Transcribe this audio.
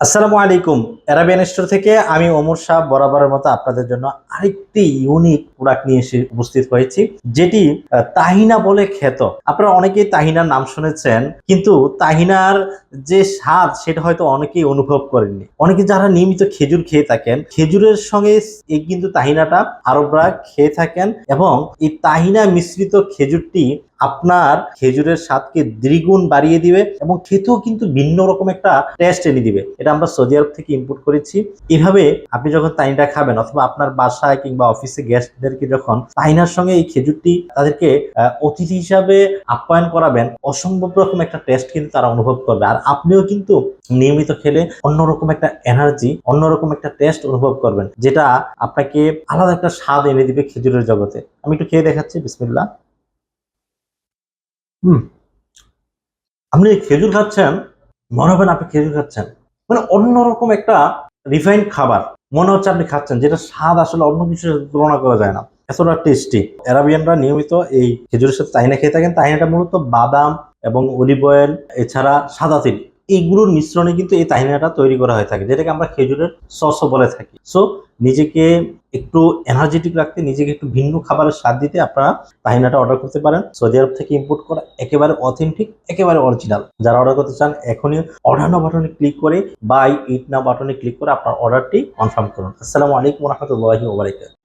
আসসালামু আলাইকুম। Arabian store থেকে আমি ওমর শাহ বরাবরের মতো আপনাদের জন্য আরেকটি ইউনিক প্রোডাক্ট নিয়ে এসে উপস্থিত হয়েছি, যেটি তাহিনা বলে খ্যাত। আপনারা অনেকেই তাহিনার নাম শুনেছেন, কিন্তু তাহিনার যে স্বাদ, সেটা হয়তো অনেকেই অনুভব করেননি। অনেকে যারা নিয়মিত খেজুর খেয়ে থাকেন, খেজুরের সঙ্গে এই কিন্তু তাহিনাটা আরবরা খেয়ে থাকেন এবং এই তাহিনা মিশ্রিত খেজুরটি আপনার খেজুরের স্বাদকে দ্বিগুণ বাড়িয়ে দিবে এবং খেতেও কিন্তু ভিন্ন রকম একটা টেস্ট এনে দিবে। এটা আমরা সৌদি আরব থেকে ইম্পোর্ট করেছি। এভাবে আপনি যখন তাইনটা খাবেন অথবা আপনার বাসায় কিংবা অফিসে গেস্টদেরকে যখন তাইনার সঙ্গে এই খেজুরটি তাদেরকে অতিথি হিসাবে আপ্যায়ন করাবেন, অসম্ভব রকম একটা টেস্ট কিন্তু তারা অনুভব করবে। আর আপনিও কিন্তু নিয়মিত খেলে অন্যরকম একটা এনার্জি অন্যরকম একটা টেস্ট অনুভব করবেন, যেটা আপনাকে আলাদা একটা স্বাদ এনে দিবে খেজুরের জগতে। আমি একটু খেয়ে দেখাচ্ছি বিসমিল্লা হুম। আপনি খেজুর খাচ্ছেন, মনে হবে না আপনি খেজুর খাচ্ছেন। মানে অন্যরকম একটা রিফাইন্ড খাবার। মনে হচ্ছে আপনি খাচ্ছেন, যেটা স্বাদ আসলে অন্য কিছুর তুলনা করা যায় না। এতটা টেস্টি অ্যারাবিয়ানরা নিয়মিত এই খেজুরের সাথে তাহিনা খেয়ে থাকেন। তাহিনাটা মূলত বাদাম এবং অলিভ অয়েল এছাড়া সাদা তিল। এইগুলোর মিশ্রণে কিন্তু এই তাহিনাটা তৈরি করা হয়ে থাকে, যেটাকে আমরা খেজুরের সসও বলে থাকি। সো নিজেকে একটু এনার্জেটিক রাখতে, নিজেকে একটু ভিন্ন খাবারের স্বাদ দিতে আপনারা তাহিনাটা অর্ডার করতে পারেন। সৌদি আরব থেকে ইম্পোর্ট করা একেবারে অথেন্টিক একেবারে অরিজিনাল যারা অর্ডার করতে চান, এখনই অর্ডার নাও বাটনে ক্লিক করে বাই ইট না বাটনে ক্লিক করে আপনার অর্ডারটি কনফার্ম করুন। আসসালামু আলাইকুম রহমতুল্লাহি ওবারাকাতুহু